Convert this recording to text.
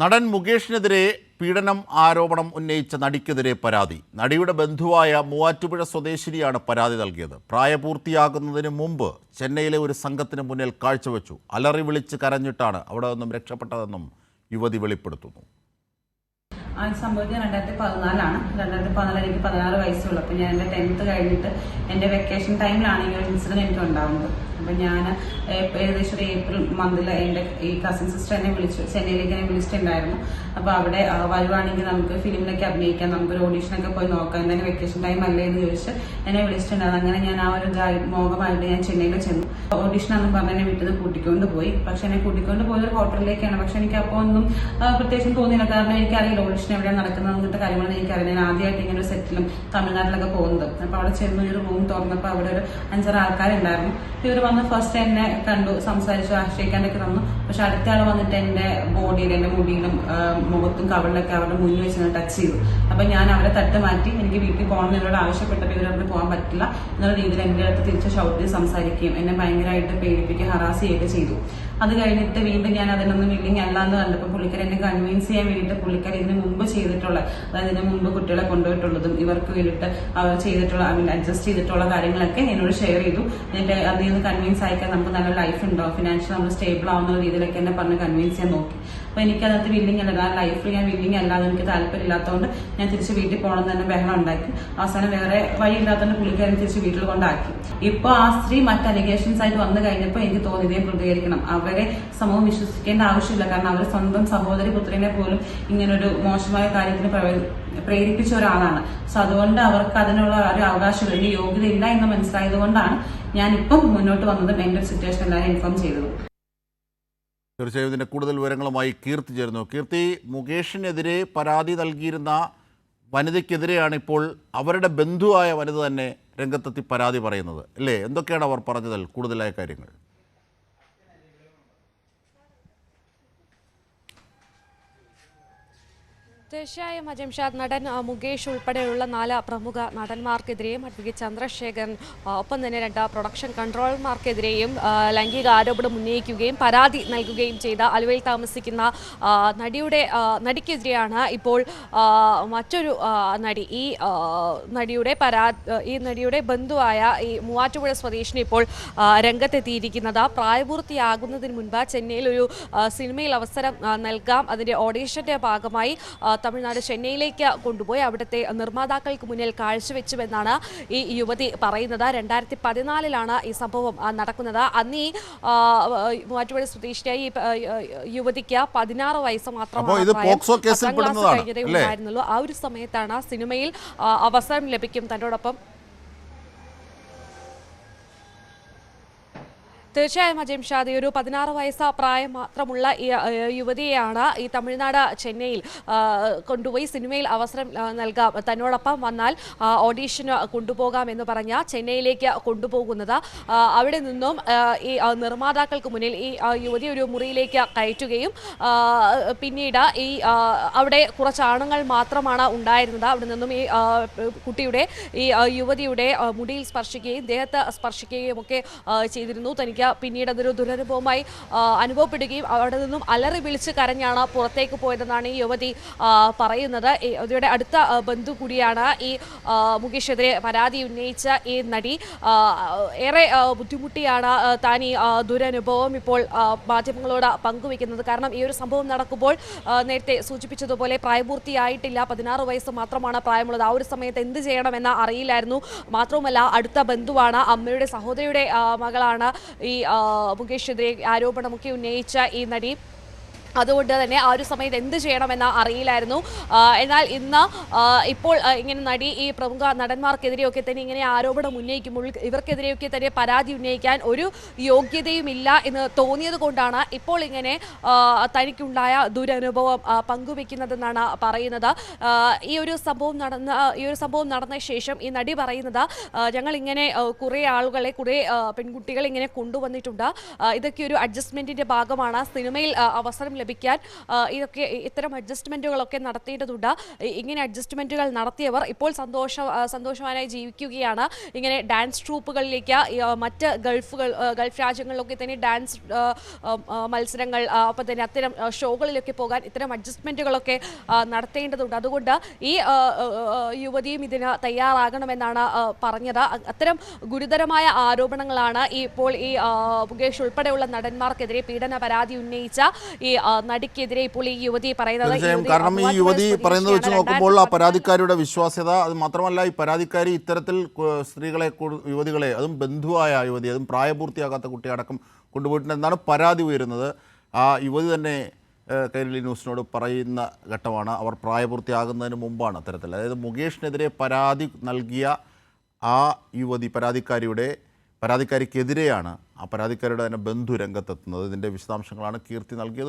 നടൻ മുകേഷിനെതിരെ പീഡനം ആരോപണം ഉന്നയിച്ച നടിക്കെതിരെ പരാതി. നടിയുടെ ബന്ധുവായ മൂവാറ്റുപുഴ സ്വദേശിനിയാണ് പരാതി നൽകിയത്. പ്രായപൂർത്തിയാകുന്നതിന് മുമ്പ് ചെന്നൈയിലെ ഒരു സംഘത്തിന് മുന്നിൽ കാഴ്ചവെച്ചു. അലറി വിളിച്ച് കരഞ്ഞിട്ടാണ് അവിടെ നിന്നും രക്ഷപ്പെട്ടതെന്നും യുവതി വെളിപ്പെടുത്തുന്നു. ആ സംഭവിച്ചത് രണ്ടായിരത്തി പതിനാലാണ്. രണ്ടായിരത്തി പതിനാല് എനിക്ക് പതിനാറ് വയസ്സുള്ളൂ. അപ്പം ഞാൻ എന്റെ ടെൻത്ത് കഴിഞ്ഞിട്ട് എന്റെ വെക്കേഷൻ ടൈമിലാണ് ഈ ഒരു ഇൻസിഡന്റ് എനിക്ക് ഉണ്ടാകുന്നത് അപ്പം ഞാൻ ഏകദേശം ഒരു ഏപ്രിൽ മന്തിൽ എന്റെ ഈ കസിൻ സിസ്റ്റർ എന്നെ വിളിച്ചു. ചെന്നൈയിലേക്ക് എന്നെ വിളിച്ചിട്ടുണ്ടായിരുന്നു. അപ്പോൾ അവിടെ വരുവാണെങ്കിൽ നമുക്ക് ഫിലിമിലൊക്കെ അഭിനയിക്കാം നമുക്കൊരു ഓഡീഷനൊക്കെ പോയി നോക്കാം. എന്തായാലും വെക്കേഷൻ ടൈം അല്ലേ എന്ന് ചോദിച്ച് എന്നെ വിളിച്ചിട്ടുണ്ടായിരുന്നു. അങ്ങനെ ഞാൻ ആ ഒരു മോഹമായിട്ട് ഞാൻ ചെന്നൈയിൽ ചെന്നു. ഓഡീഷൻ എന്ന് പറഞ്ഞ് എന്നെ വിട്ടത് കൂട്ടിക്കൊണ്ട് പോയി. പക്ഷെ എന്നെ കൂട്ടിക്കൊണ്ട് പോയത് ഹോട്ടലിലേക്കാണ് പക്ഷെ എനിക്ക് അപ്പോൾ ഒന്നും പ്രത്യേകിച്ചും തോന്നിയില്ല. കാരണം എനിക്കറിയില്ല ഓഡിഷൻ എവിടെയാണ് നടക്കുന്നത് അങ്ങനത്തെ കാര്യങ്ങളൊന്നും എനിക്കറിയാം ഞാൻ ആദ്യമായിട്ട് ഇങ്ങനെ ഒരു സെറ്റിലും തമിഴ്നാട്ടിലൊക്കെ പോകുന്നത്. അപ്പോൾ അവിടെ ചെന്ന് ഒരു റൂം തുറന്നപ്പോൾ അവിടെ ഒരു അഞ്ചാറ് ആൾക്കാരുണ്ടായിരുന്നു. ഇവർ വന്ന് ഫസ്റ്റ് എന്നെ കണ്ടു സംസാരിച്ചു ആശ്രയിക്കാനൊക്കെ തന്നു. പക്ഷെ അടുത്ത ആൾ വന്നിട്ട് എന്റെ ബോഡിയിൽ എന്റെ മുടിയിലും മുഖത്തും കവളിലൊക്കെ അവരുടെ മുന്നിൽ വെച്ച് ടച്ച് ചെയ്തു. അപ്പൊ ഞാൻ അവരെ തട്ട് മാറ്റി എനിക്ക് വീട്ടിൽ പോകണം എന്നോട് ആവശ്യപ്പെട്ടപ്പോൾ ഇവർ അവിടെ പോകാൻ പറ്റില്ല. എന്നുള്ള രീതിയിൽ എന്റെ അടുത്ത് തിരിച്ച് ഷൗട്ടിൽ സംസാരിക്കുകയും എന്നെ ഭയങ്കരമായിട്ട് പേടിപ്പിക്കുകയും ഹറാസ് ചെയ്യുകയൊക്കെ ചെയ്തു. അത് കഴിഞ്ഞിട്ട് വീണ്ടും ഞാൻ അതിനൊന്നും വില്ലിങ് അല്ല എന്ന് കണ്ടപ്പോൾ പുള്ളിക്കാരി എന്നെ കൺവിൻസ് ചെയ്യാൻ വേണ്ടിയിട്ട് പുള്ളിക്കാരി ഇതിന് മുമ്പ് ചെയ്തിട്ടുള്ള അതായത് ഇതിന് മുമ്പ് കുട്ടികളെ കൊണ്ടുപോയിട്ടുള്ളതും ഇവർക്ക് വേണ്ടിയിട്ട് അവർ ചെയ്തിട്ടുള്ള ഐ മീൻ അഡ്ജസ്റ്റ് ചെയ്തിട്ടുള്ള കാര്യങ്ങളൊക്കെ എന്നോട് ഷെയർ ചെയ്തു. എന്നിട്ട് അതിൽ നിന്ന് കൺവിൻസ് ആയിക്കാൻ നമുക്ക് നല്ല ലൈഫ് ഉണ്ടോ? ഫിനാൻഷ്യൽ നമ്മൾ സ്റ്റേബിൾ ആവുന്ന രീതിയിലൊക്കെ എന്നെ പറഞ്ഞ് കൺവിൻസ് ചെയ്യാൻ നോക്കി. അപ്പൊ എനിക്ക് അതിനകത്ത് വില്ലിങ് അല്ല ആ ലൈഫിൽ ഞാൻ വില്ലിങ് അല്ലാതെ എനിക്ക് താല്പര്യമില്ലാത്തതുകൊണ്ട് ഞാൻ തിരിച്ച് വീട്ടിൽ പോകണം തന്നെ ബഹളം ഉണ്ടാക്കി. അവസാനം വേറെ വഴി വഴിയില്ലാത്തതുകൊണ്ട് പുള്ളിക്കാരൻ തിരിച്ച് വീട്ടിൽ കൊണ്ടാക്കി. ഇപ്പൊ ആ സ്ത്രീ മറ്റ് അലിഗേഷൻസ് ആയിട്ട് വന്നു കഴിഞ്ഞപ്പോൾ എനിക്ക് തോന്നിയതേ പ്രതികരിക്കണം. പ്രതികരിക്കണം അവരെ സമൂഹം വിശ്വസിക്കേണ്ട ആവശ്യമില്ല. കാരണം അവർ സ്വന്തം സഹോദരി പുത്രനെ പോലും ഇങ്ങനൊരു മോശമായ കാര്യത്തിന് പ്രേരിപ്പിച്ച ഒരാളാണ്. സോ അതുകൊണ്ട് അവർക്ക് അതിനുള്ള ഒരു അവകാശം ഇല്ല യോഗ്യത ഇല്ല എന്ന് മനസ്സിലായത് കൊണ്ടാണ് ഞാൻ ഇപ്പം മുന്നോട്ട് വന്നത് എന്റെ സിറ്റുവേഷൻ എല്ലാവരും ഇൻഫോം ചെയ്തതും. തീർച്ചയായും ഇതിന്റെ കൂടുതൽ വിവരങ്ങളുമായി കീർത്തി ചേരുന്നു. കീർത്തി മുകേഷിനെതിരെ പരാതി നൽകിയിരുന്ന വനിതയ്ക്കെതിരെയാണ് ഇപ്പോൾ അവരുടെ ബന്ധുവായ വനിത തന്നെ രംഗത്തെത്തി പരാതി പറയുന്നത്. അല്ലേ? എന്തൊക്കെയാണ് അവർ പറഞ്ഞതിൽ കൂടുതലായ കാര്യങ്ങൾ? തീർച്ചയായും അജംഷാദ് നടൻ മുകേഷ് ഉൾപ്പെടെയുള്ള നാല് പ്രമുഖ നടന്മാർക്കെതിരെയും അഡ്വക്കേറ്റ് ചന്ദ്രശേഖരൻ ഒപ്പം തന്നെ രണ്ട് പ്രൊഡക്ഷൻ കൺട്രോളർമാർക്കെതിരെയും ലൈംഗിക ആരോപണം ഉന്നയിക്കുകയും പരാതി നൽകുകയും ചെയ്ത അലുവയിൽ താമസിക്കുന്ന നടിയുടെ നടിക്കെതിരെയാണ് ഇപ്പോൾ മറ്റൊരു നടി. ഈ നടിയുടെ പരാ ഈ നടിയുടെ ബന്ധുവായ ഈ മൂവാറ്റുപുഴ സ്വദേശിനി ഇപ്പോൾ രംഗത്തെത്തിയിരിക്കുന്നത്. പ്രായപൂർത്തിയാകുന്നതിന് മുൻപ് ചെന്നൈയിൽ ഒരു സിനിമയിൽ അവസരം നൽകാം. അതിന്റെ ഓഡീഷന്റെ ഭാഗമായി തമിഴ്നാട് ചെന്നൈയിലേക്ക് കൊണ്ടുപോയി. അവിടുത്തെ നിർമ്മാതാക്കൾക്ക് മുന്നിൽ കാഴ്ചവെച്ചുവെന്നാണ് ഈ യുവതി പറയുന്നത്. രണ്ടായിരത്തി പതിനാലിലാണ് ഈ സംഭവം നടക്കുന്നത്. അന്ന് ഈ മൂവാറ്റുപുഴ സ്വദേശിയായ ഈ യുവതിക്ക് പതിനാറ് വയസ്സ് മാത്രമാണ് കഴിഞ്ഞതേ? ഉണ്ടായിരുന്നുള്ളൂ. ആ ഒരു സമയത്താണ് സിനിമയിൽ അവസരം ലഭിക്കും തന്നോടൊപ്പം. തീർച്ചയായും അജയം ഷാദി ഒരു പതിനാറ് വയസ്സ് പ്രായം മാത്രമുള്ള യുവതിയെയാണ് ഈ തമിഴ്നാട് ചെന്നൈയിൽ കൊണ്ടുപോയി സിനിമയിൽ അവസരം നൽകാം. തന്നോടൊപ്പം വന്നാൽ ഓഡീഷന് കൊണ്ടുപോകാം എന്ന് പറഞ്ഞ ചെന്നൈയിലേക്ക് കൊണ്ടുപോകുന്നത്. അവിടെ നിന്നും ഈ നിർമ്മാതാക്കൾക്ക് മുന്നിൽ ഈ യുവതി ഒരു മുറിയിലേക്ക് കയറ്റുകയും പിന്നീട് ഈ അവിടെ കുറച്ച് ആണുങ്ങൾ മാത്രമാണ് ഉണ്ടായിരുന്നത്. അവിടെ നിന്നും ഈ കുട്ടിയുടെ ഈ യുവതിയുടെ മുടിയിൽ സ്പർശിക്കുകയും ദേഹത്ത് സ്പർശിക്കുകയും ഒക്കെ ചെയ്തിരുന്നു. തനിക്ക് പിന്നീട് അതൊരു ദുരനുഭവമായി അനുഭവപ്പെടുകയും അവിടെ നിന്നും അലറി വിളിച്ച് കരഞ്ഞാണ് പുറത്തേക്ക് പോയതെന്നാണ് ഈ യുവതി പറയുന്നത്. ഈ യുവതിയുടെ അടുത്ത ബന്ധു കൂടിയാണ് ഈ മുകേഷെതിരെ പരാതി ഉന്നയിച്ച ഈ നടി. ഏറെ ബുദ്ധിമുട്ടിയാണ് താൻ ഈ ദുരനുഭവം ഇപ്പോൾ മാധ്യമങ്ങളോട് പങ്കുവെക്കുന്നത് കാരണം ഈ ഒരു സംഭവം നടക്കുമ്പോൾ നേരത്തെ സൂചിപ്പിച്ചതുപോലെ പ്രായപൂർത്തിയായിട്ടില്ല. പതിനാറ് വയസ്സ് മാത്രമാണ് പ്രായമുള്ളത്. ആ ഒരു സമയത്ത് എന്ത് ചെയ്യണമെന്ന് അറിയില്ലായിരുന്നു. മാത്രവുമല്ല അടുത്ത ബന്ധുവാണ് അമ്മയുടെ സഹോദരിയുടെ മകളാണ് ആ, മുകേഷിനെതിരെ ആരോപണമൊക്കെ ഉന്നയിച്ച ഈ നടി. അതുകൊണ്ട് തന്നെ ആ ഒരു സമയത്ത് എന്ത് ചെയ്യണമെന്ന് അറിയില്ലായിരുന്നു. എന്നാൽ ഇന്ന് ഇപ്പോൾ ഇങ്ങനെ നടി ഈ പ്രമുഖ നടന്മാർക്കെതിരെയൊക്കെ തന്നെ ഇങ്ങനെ ആരോപണം ഉന്നയിക്കുമ്പോൾ ഇവർക്കെതിരെയൊക്കെ തന്നെ പരാതി ഉന്നയിക്കാൻ ഒരു യോഗ്യതയുമില്ല എന്ന് തോന്നിയത് കൊണ്ടാണ് ഇപ്പോൾ ഇങ്ങനെ തനിക്കുണ്ടായ ദുരനുഭവം പങ്കുവെക്കുന്നതെന്നാണ് പറയുന്നത്. ഈ ഒരു സംഭവം നടന്ന ഈ ഒരു സംഭവം നടന്ന ശേഷം ഈ നടി പറയുന്നത് ഞങ്ങൾ ഇങ്ങനെ കുറേ ആളുകളെ കുറേ പെൺകുട്ടികളെ ഇങ്ങനെ കൊണ്ടുവന്നിട്ടുണ്ട്. ഇതൊക്കെ ഒരു അഡ്ജസ്റ്റ്മെന്റിന്റെ ഭാഗമാണ്. സിനിമയിൽ അവസരം ലഭിക്കാൻ ഇതൊക്കെ ഇത്തരം അഡ്ജസ്റ്റ്മെന്റുകളൊക്കെ നടത്തേണ്ടതുണ്ട്. ഇങ്ങനെ അഡ്ജസ്റ്റ്മെന്റുകൾ നടത്തിയവർ ഇപ്പോൾ സന്തോഷ സന്തോഷവാനായി ജീവിക്കുകയാണ്. ഇങ്ങനെ ഡാൻസ് ട്രൂപ്പുകളിലേക്ക് മറ്റ് ഗൾഫുകൾ ഗൾഫ് രാജ്യങ്ങളിലൊക്കെ തന്നെ ഡാൻസ് മത്സരങ്ങൾ ഒപ്പം തന്നെ അത്തരം ഷോകളിലൊക്കെ പോകാൻ ഇത്തരം അഡ്ജസ്റ്റ്മെന്റുകളൊക്കെ നടത്തേണ്ടതുണ്ട്. അതുകൊണ്ട് ഈ യുവതിയും ഇതിന് തയ്യാറാകണമെന്നാണ് പറഞ്ഞത്. അത്തരം ഗുരുതരമായ ആരോപണങ്ങളാണ് ഇപ്പോൾ ഈ മുകേഷ് ഉൾപ്പെടെയുള്ള നടന്മാർക്കെതിരെ പീഡന പരാതി ഉന്നയിച്ച ഈ നടിക്കെതിരെ ഇപ്പോൾ ഈ യുവതി പറയുന്നത് കാരണം ഈ യുവതി പറയുന്നത് വെച്ച് നോക്കുമ്പോൾ ആ 2014 പരാതിക്കാരിയുടെ വിശ്വാസ്യത അത് മാത്രമല്ല ഈ പരാതിക്കാരി ഇത്തരത്തിൽ സ്ത്രീകളെ യുവതികളെ അതും ബന്ധുവായ യുവതി അതും പ്രായപൂർത്തിയാകാത്ത കുട്ടിയടക്കം കൊണ്ടുപോയിട്ടുണ്ട് എന്നാണ് പരാതി ഉയരുന്നത്. ആ യുവതി തന്നെ കൈരളി ന്യൂസിനോട് പറയുന്ന ഘട്ടമാണ്. അവർ പ്രായപൂർത്തിയാകുന്നതിന് മുമ്പാണ് അത്തരത്തിൽ. അതായത് മുകേഷിനെതിരെ പരാതി നൽകിയ ആ യുവതി പരാതിക്കാരിയുടെ പരാതിക്കാരിക്കെതിരെയാണ് ആ പരാതിക്കാരിയുടെ തന്നെ ബന്ധു രംഗത്തെത്തുന്നത്. ഇതിന്റെ വിശദാംശങ്ങളാണ് കീർത്തി നൽകിയത്.